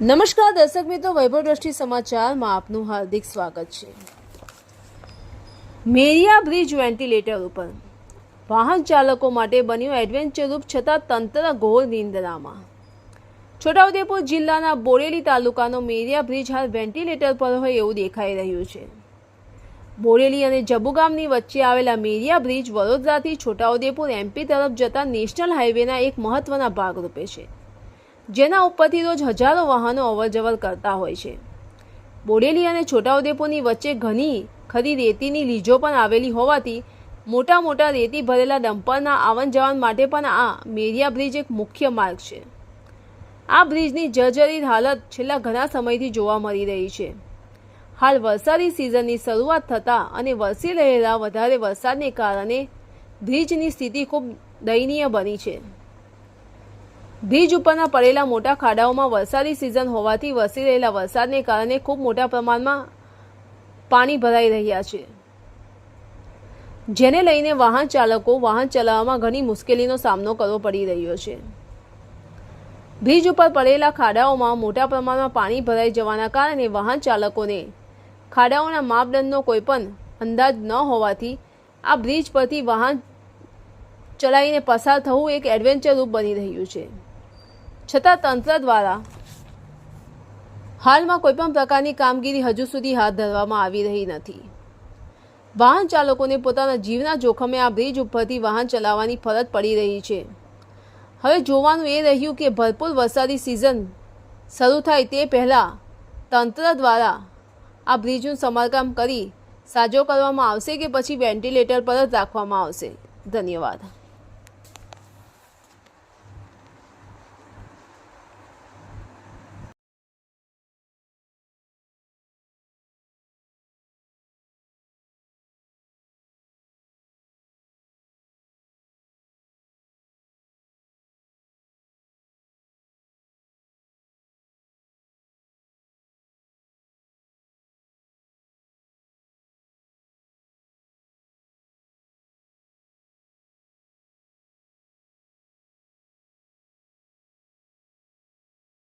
નમસ્કાર, દર્શક મિત્રો. વૈભવ દ્રષ્ટિ સમાચારમાં આપનું હાર્દિક સ્વાગત છે. મેરિયા બ્રિજ વેન્ટિલેટર ઉપર. વાહન ચાલકો માટે બન્યું એડવેન્ચર રૂપ છતાં તંત્ર ઘોર નિંદ્રામાં છોટાઉદેપુર જિલ્લાના બોરેલી તાલુકાનો મેરિયા બ્રિજ હાલ વેન્ટિલેટર પર હોય એવું દેખાઈ રહ્યું છે. બોરેલી અને જબુગામની વચ્ચે આવેલા મેરિયા બ્રિજ વડોદરાથી છોટાઉદેપુર એમપી તરફ જતા નેશનલ હાઈવેના એક મહત્વના ભાગરૂપે છે. જેના ઉપરથી રોજ હજારો વાહનો અવરજવર કરતા હોય છે. બોડેલી અને છોટાઉદેપુરની વચ્ચે ઘણી ખરી રેતીની લીજો પણ આવેલી હોવાથી મોટા મોટા રેતી ભરેલા ડમ્પરના આવન જવાન માટે પણ આ મેરિયા બ્રિજ એક મુખ્ય માર્ગ છે. આ બ્રિજની જર્જરિત હાલત છેલ્લા ઘણા સમયથી જોવા મળી રહી છે. હાલ વરસાદી સિઝનની શરૂઆત થતાં અને વરસી રહેલા વધારે વરસાદને કારણે બ્રિજની સ્થિતિ ખૂબ દયનીય બની છે. બ્રિજ ઉપરના પડેલા મોટા ખાડાઓમાં વરસાદી સિઝન હોવાથી વસી રહેલા વરસાદને કારણે ખૂબ મોટા પ્રમાણમાં પાણી ભરાઈ રહ્યા છે. જેને લઈને વાહન ચાલકો વાહન ચલાવવામાં ઘણી મુશ્કેલીનો સામનો કરવો પડી રહ્યો છે. બ્રિજ ઉપર પડેલા ખાડાઓમાં મોટા પ્રમાણમાં પાણી ભરાઈ જવાના કારણે વાહન ચાલકોને ખાડાઓના માપદંડનો કોઈ પણ અંદાજ ન હોવાથી આ બ્રિજ પરથી વાહન ચલાવીને પસાર થવું એક એડવેન્ચર રૂપ બની રહ્યું છે. છતાં તંત્ર દ્વારા હાલમાં કોઈપણ પ્રકારની કામગીરી હજુ સુધી હાથ ધરવામાં આવી રહી નથી. વાહન ચાલકોને પોતાના જીવના જોખમે આ બ્રિજ ઉપરથી વાહન ચલાવવાની ફરજ પડી રહી છે. હવે જોવાનું એ રહ્યું કે ભરપૂર વરસાદી સિઝન શરૂ થાય તે પહેલાં તંત્ર દ્વારા આ બ્રિજનું સમારકામ કરી સાજો કરવામાં આવશે કે પછી વેન્ટિલેટર પર જ રાખવામાં આવશે? ધન્યવાદ.